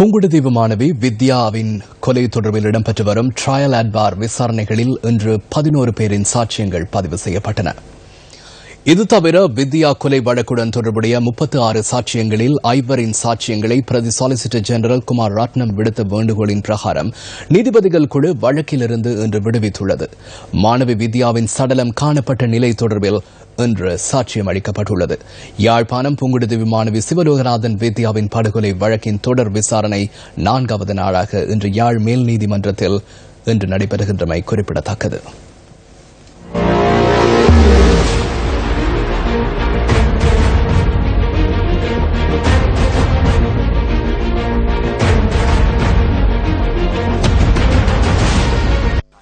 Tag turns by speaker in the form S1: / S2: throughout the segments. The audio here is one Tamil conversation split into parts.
S1: புங்குடுதீவு மாணவி வித்யாவின் கொலை தொடர்பில் இடம்பெற்று வரும் ட்ரையல் அட்பார் விசாரணைகளில் இன்று பதினோரு பேரின் சாட்சியங்கள் பதிவு செய்யப்பட்டன. இது தவிர வித்யா கொலை வழக்குடன் தொடர்புடைய முப்பத்தி ஆறு சாட்சியங்களில் ஐவரின் சாட்சியங்களை பிரதி சாலிசிட்டர் ஜெனரல் குமார் ரத்னம் விடுத்த வேண்டுகோளின் பிரகாரம் நீதிபதிகள் குழு வழக்கிலிருந்து இன்று விடுவித்துள்ளது. மாணவி வித்யாவின் சடலம் காணப்பட்ட நிலை தொடர்பில் இன்று சாட்சியம் அளிக்கப்பட்டுள்ளது. யாழ்ப்பாணம் புங்குடுதீவு மாணவி சிவலோகநாதன் வித்யாவின் படுகொலை வழக்கின் தொடர் விசாரணை நான்காவது நாளாக இன்று யாழ் மேல் நீதிமன்றத்தில் இன்று நடைபெறுகின்றமை குறிப்பிடத்தக்கது.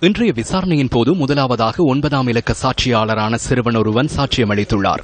S1: இன்றைய விசாரணையின் போது முதலாவதாக ஒன்பதாம் இலக்க சாட்சியாளரான சிறுவன் ஒருவன் சாட்சியம் அளித்துள்ளார்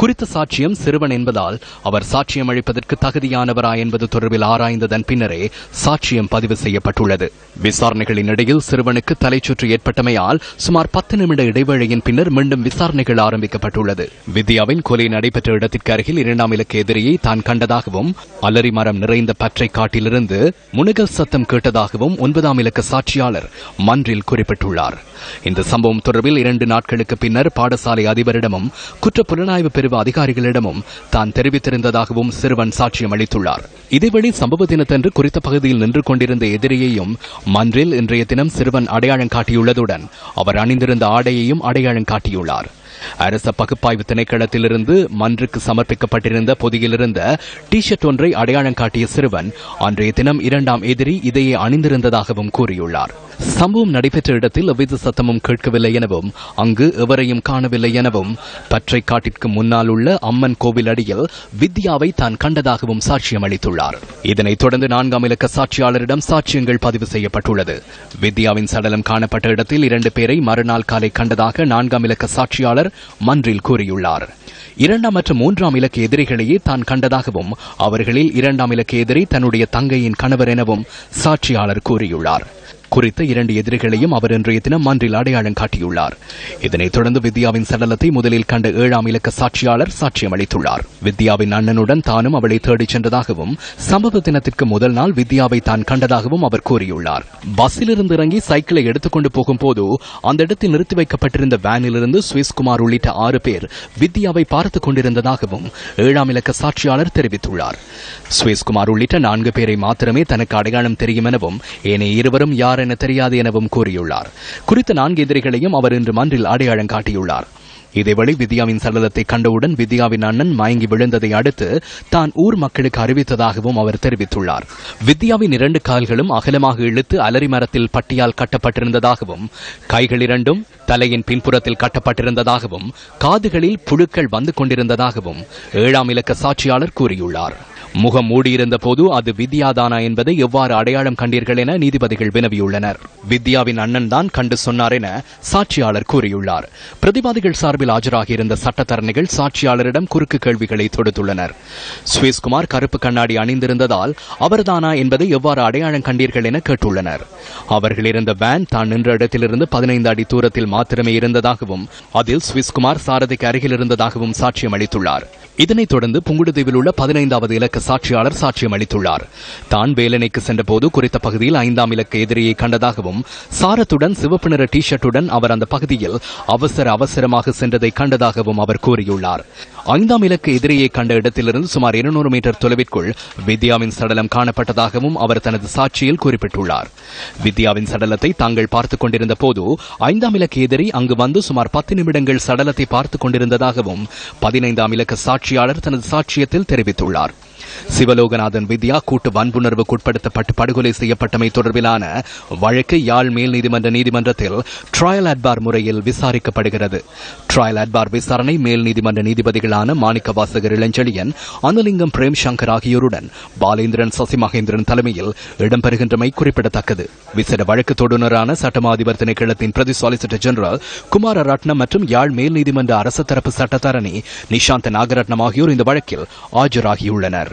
S1: குறித்த சாட்சியம் சிறுவன் என்பதால் அவர் சாட்சியம் அளிப்பதற்கு தகுதியானவரா என்பது தொடர்பில் ஆராய்ந்ததன் பின்னரே சாட்சியம் பதிவு செய்யப்பட்டுள்ளது. விசாரணைகளின் இடையில் சிறுவனுக்கு தலைச்சுற்று ஏற்பட்டமையால் சுமார் பத்து நிமிட இடைவேளையின் பின்னர் மீண்டும் விசாரணைகள் ஆரம்பிக்கப்பட்டுள்ளது. வித்யாவின் கொலை நடைபெற்ற இடத்திற்கு அருகில் இரண்டாம் இலக்க எதிரியை தான் கண்டதாகவும் அலரி மரம் நிறைந்த பற்றை காட்டிலிருந்து முனுகல் சத்தம் கேட்டதாகவும் ஒன்பதாம் இலக்க சாட்சியாளர் மன்றில் குறிப்பிட்டுள்ளார். இந்த சம்பவம் தொடர்பில் இரண்டு நாட்களுக்கு பின்னர் பாடசாலை அதிபரிடமும் குற்ற புலனாய்வு பிரிவு அதிகாரிகளிடமும் தான் தெரிவித்திருந்ததாகவும் சிறுவன் சாட்சியம் அளித்துள்ளார். இதேவேளை சம்பவ தினத்தன்று குறித்த பகுதியில் நின்று கொண்டிருந்த எதிரியையும் மன்றில் இன்றைய தினம் சிறுவன் அடையாளம் காட்டியுள்ளதுடன் அவர் அணிந்திருந்த ஆடையையும் அடையாளம் காட்டியுள்ளார். அரச பகுப்பாய்வு திணைக்களத்திலிருந்து மன்றுக்கு சமர்ப்பிக்கப்பட்டிருந்த பொதியிலிருந்த டி ஷர்ட் ஒன்றை அடையாளம் காட்டிய சிறுவன் அன்றைய தினம் இரண்டாம் எதிரி இதையே அணிந்திருந்ததாகவும் கூறியுள்ளார். சம்பவம் நடைபெற்ற இடத்தில் எவ்வித சத்தமும் கேட்கவில்லை எனவும் அங்கு எவரையும் காணவில்லை எனவும் பற்றை காட்டிற்கு முன்னால் உள்ள அம்மன் கோவில் அடியில் வித்யாவை தான் கண்டதாகவும் சாட்சியம் அளித்துள்ளார். இதனைத் தொடர்ந்து நான்காம் இலக்க சாட்சியாளரிடம் சாட்சியங்கள் பதிவு செய்யப்பட்டுள்ளது. வித்யாவின் சடலம் காணப்பட்ட இடத்தில் இரண்டு பேரை மறுநாள் காலை கண்டதாக நான்காம் இலக்க சாட்சியாளர் மன்றில் கூறியுள்ளார். இரண்டாம் மற்றும் மூன்றாம் இலக்க எதிரிகளையே தான் கண்டதாகவும் அவர்களில் இரண்டாம் இலக்க எதிரி தன்னுடைய தங்கையின் கணவர் எனவும் சாட்சியாளர் கூறியுள்ளார். குறித்த இரண்டு எதிரிகளையும் அவர் இன்றைய தினம் மன்றில் அடையாளம் காட்டியுள்ளார். இதனைத் தொடர்ந்து வித்யாவின் சடலத்தை முதலில் கண்ட ஏழாம் இலக்க சாட்சியாளர் சாட்சியம் அளித்துள்ளார். வித்யாவின் அண்ணனுடன் தானும் அவளை தேடிச் சென்றதாகவும் சம்பவ தினத்திற்கு முதல் நாள் வித்யாவை தான் கண்டதாகவும் அவர் கூறியுள்ளார். பஸ்ஸிலிருந்து இறங்கி சைக்கிளை எடுத்துக்கொண்டு போகும்போது அந்த இடத்தில் நிறுத்தி வைக்கப்பட்டிருந்த வேனிலிருந்து சுவிஸ்குமார் உள்ளிட்ட ஆறு பேர் வித்யாவை பார்த்துக் கொண்டிருந்ததாகவும் ஏழாம் இலக்க சாட்சியாளர் தெரிவித்துள்ளார். சுவிஸ்குமார் உள்ளிட்ட நான்கு பேரை மாத்திரமே தனக்கு அடையாளம் தெரியும் எனவும் ஏனைய இருவரும் யார் யார் என தெரியாது எனவும் கூறியுள்ளார். குறித்த நான்கு எதிரிகளையும் அவர் இன்று மன்றில் அடையாளம் காட்டியுள்ளார். இதேவேளை வித்யாவின் சடலத்தை கண்டவுடன் வித்யாவின் அண்ணன் மயங்கி விழுந்ததை அடுத்து தான் ஊர் மக்களுக்கு அறிவித்ததாகவும் அவர் தெரிவித்துள்ளார். வித்யாவின் இரண்டு கால்களும் அகலமாக இழுத்து அலரி மரத்தில் பட்டியால் கட்டப்பட்டிருந்ததாகவும் கைகள் இரண்டும் தலையின் பின்புறத்தில் கட்டப்பட்டிருந்ததாகவும் காதுகளில் புழுக்கள் வந்து கொண்டிருந்ததாகவும் ஏழாம் இலக்க சாட்சியாளர் கூறியுள்ளார். முகம் மூடியிருந்த போது அது வித்யாதானா என்பதை எவ்வாறு அடையாளம் கண்டீர்கள் என நீதிபதிகள் வினவியுள்ளனர். வித்யாவின் அண்ணன் தான் கண்டு சொன்னார் என சாட்சியாளர் கூறியுள்ளார். பிரதிவாதிகள் சார்பில் ஆஜராகியிருந்த சட்டத்தரணிகள் சாட்சியாளரிடம் குறுக்கு கேள்விகளை தொடுத்துள்ளனர். சுவேஸ்குமார் கருப்பு கண்ணாடி அணிந்திருந்ததால் அவர்தானா என்பதை எவ்வாறு அடையாளம் கண்டீர்கள் என கேட்டுள்ளனர். அவர்கள் இருந்த வேன் தான் நின்ற இடத்திலிருந்து பதினைந்து அடி தூரத்தில் மாத்திரமே இருந்ததாகவும் அதில் சுவிஸ்குமார் சாரதிக்கு அருகில் இருந்ததாகவும் சாட்சியம் அளித்துள்ளார். இதனைத் தொடர்ந்து புங்குடுதீவில் உள்ள பதினைந்தாவது இலக்க சாட்சியாளர் சாட்சியம் அளித்துள்ளார். தான் வேலனைக்கு சென்றபோது குறித்த பகுதியில் ஐந்தாம் இலக்க எதிரியை கண்டதாகவும் சாரத்துடன் சிவப்பு நிற டி ஷர்ட்டுடன் அவர் அந்த பகுதியில் அவசர அவசரமாக சென்றதை கண்டதாகவும் அவர் கூறியுள்ளார். ஐந்தாம் இலக்கு எதிரியை கண்ட இடத்திலிருந்து சுமார் இருநூறு மீட்டர் தொலைவிற்குள் வித்யாவின் சடலம் காணப்பட்டதாகவும் அவர் தனது சாட்சியில் குறிப்பிட்டுள்ளார். வித்யாவின் சடலத்தை தாங்கள் பார்த்துக் கொண்டிருந்த போது ஐந்தாம் இலக்கு எதிரி அங்கு வந்து சுமார் பத்து நிமிடங்கள் சடலத்தை பார்த்துக் கொண்டிருந்ததாகவும் பதினைந்தாம் இலக்க சாட்சியாளர் தனது சாட்சியத்தில் தெரிவித்துள்ளார். சிவலோகநாதன் வித்யா கூட்டு வன்புணர்வுக்குட்படுத்தப்பட்டு படுகொலை செய்யப்பட்டமை தொடர்பிலான வழக்கு யாழ் மேல் நீதிமன்ற நீதிமன்றத்தில் ட்ராயல் அட்பார் முறையில் விசாரிக்கப்படுகிறது. ட்ராயல் அட்பார் விசாரணை மேல் நீதிமன்ற நீதிபதிகளான மாணிக்க வாசகர் இளஞ்செழியன் அனுலிங்கம் பிரேம் சங்கர் ஆகியோருடன் பாலேந்திரன் சசி மகேந்திரன் தலைமையில் இடம்பெறுகின்றமை குறிப்பிடத்தக்கது. விசேட வழக்கு தொடுநரான சட்டமா அதிபர் திணைக்களத்தின் பிரதி சாலிசிட்டர் ஜெனரல் குமார ரட்னம் மற்றும் யாழ் மேல் நீதிமன்ற அரசு தரப்பு சட்டத்தரணி நிஷாந்த் நாகரட்னம் ஆகியோர் இந்த வழக்கில் ஆஜராகியுள்ளனர்.